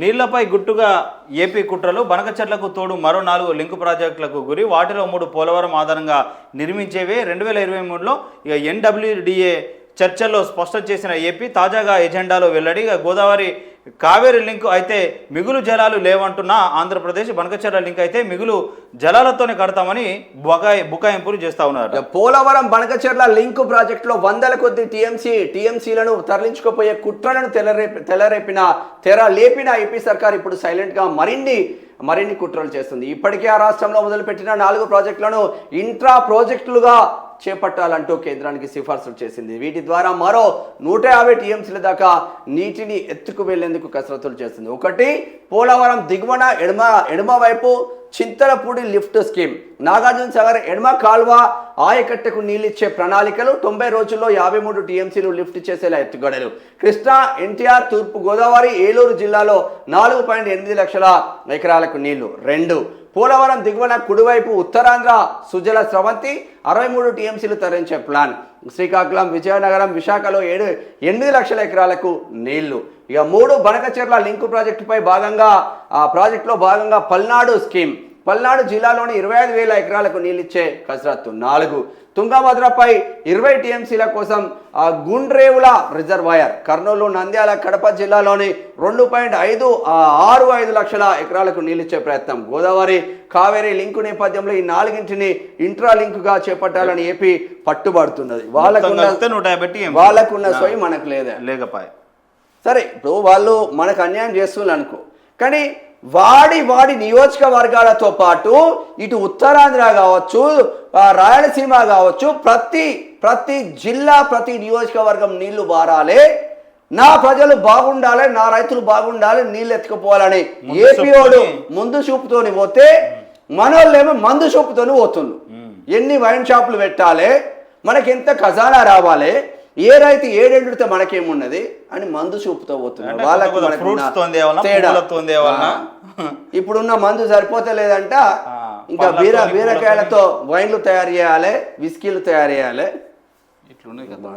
నీళ్ళపై గుట్టుగా ఏపీ కుట్రలు బనకచెర్లకు తోడు మరో నాలుగు లింక్ ప్రాజెక్టులకు గురి వాటిలో మూడు పోలవరం ఆధారంగా నిర్మించేవే. రెండు వేల ఇరవై మూడులో ఇక ఎన్డబ్ల్యూడిఏ చర్చల్లో స్పష్టం చేసిన ఏపీ తాజాగా ఎజెండాలో వెల్లడి ఇక గోదావరి కావేరి లింక్ అయితే మిగులు జలాలు లేవంటున్న ఆంధ్రప్రదేశ్ బనకచెర్ల లింక్ అయితే మిగులు జలాలతోనే కడతామని బుకాయి బుకాయింపులు చేస్తా ఉన్నారు. పోలవరం బనకచెర్ల లింక్ ప్రాజెక్టులో వందల కొద్ది టీఎంసీ టీఎంసీలను తరలించుకుపోయే కుట్రలను తెలరేపి తెలరేపిన తెర లేపిన ఏపీ సర్కార్ ఇప్పుడు సైలెంట్గా మరిన్ని మరిన్ని కుట్రలు చేస్తుంది. ఇప్పటికే ఆ రాష్ట్రంలో మొదలుపెట్టిన నాలుగు ప్రాజెక్టులను ఇంట్రా ప్రాజెక్టులుగా చేపట్టాలంటూ కేంద్రానికి సిఫార్సులు చేసింది. వీటి ద్వారా మరో నూట యాభై టీఎంసీల దాకా నీటిని ఎత్తుకు వెళ్ళేందుకు కసరత్తులు చేసింది. ఒకటి పోలవరం దిగువన ఎడమ ఎడమ వైపు చింతలపూడి లిఫ్ట్ స్కీమ్. నాగార్జున సాగర్ ఎడమ కాల్వ ఆయకట్టకు నీళ్ళిచ్చే ప్రణాళికలు తొంభై రోజుల్లో యాభై మూడు టీఎంసీలు లిఫ్ట్ చేసేలా ఎత్తుగడలు. కృష్ణా ఎన్టీఆర్ తూర్పు గోదావరి ఏలూరు జిల్లాలో నాలుగు పాయింట్ ఎనిమిది లక్షల ఎకరాలకు నీళ్ళు. రెండు పోలవరం దిగువన కుడివైపు ఉత్తరాంధ్ర సుజల స్రవంతి అరవై మూడు టీఎంసీలు తరించే ప్లాన్. శ్రీకాకుళం విజయనగరం విశాఖలో ఏడు ఎనిమిది లక్షల ఎకరాలకు నీళ్ళు. ఇక మూడు బనకచెర్ల లింకు ప్రాజెక్టుపై భాగంగా ఆ ప్రాజెక్టులో భాగంగా పల్నాడు స్కీమ్. పల్నాడు జిల్లాలోని ఇరవై ఐదు వేల ఎకరాలకు నీళ్ళిచ్చే కసరత్తు. నాలుగు. తుంగభద్రపై ఇరవై టీఎంసీల కోసం గుండ్రేవుల రిజర్వాయర్. కర్నూలు నంద్యాల కడప జిల్లాలోని రెండు పాయింట్ ఐదు ఆరు ఐదు లక్షల ఎకరాలకు నీళ్ళిచ్చే ప్రయత్నం. గోదావరి కావేరీ లింకు నేపథ్యంలో ఈ నాలుగింటిని ఇంట్రా లింకుగా చేపట్టాలని ఏపీ పట్టుబడుతున్నది. వాళ్ళకున్న. వాళ్ళకున్న సొయి మనకు లేదా. లేకపాయ. సరే ఇప్పుడు వాళ్ళు మనకు అన్యాయం చేస్తున్నారు అనుకో. కానీ వాడి వాడి నియోజకవర్గాలతో పాటు ఇటు ఉత్తరాంధ్ర కావచ్చు రాయలసీమ కావచ్చు ప్రతి ప్రతి జిల్లా ప్రతి నియోజకవర్గం నీళ్ళు బారాలి నా ప్రజలు బాగుండాలి నా రైతులు బాగుండాలి నీళ్ళు ఎత్తుకుపోవాలని ఏపీఓడు ముందు చూపుతోని పోతే మనోళ్ళేమో మందు చూపుతోని పోతుండ్రు. ఎన్ని వైన్ షాపులు పెట్టాలి మనకి ఎంత ఖజానా రావాలి ఏ రైతు ఏడెండితే మనకేమున్నది? అని మందు చూపుతో పోతున్నారు. వాళ్ళకి. ఇప్పుడున్న మందు సరిపోతలేదంట ఆ, ఇంకా బీర. బీరకాయలతో వైన్లు తయారు చేయాలి విస్కీలు తయారు చేయాలి. ఇట్లున్నాయి కదా.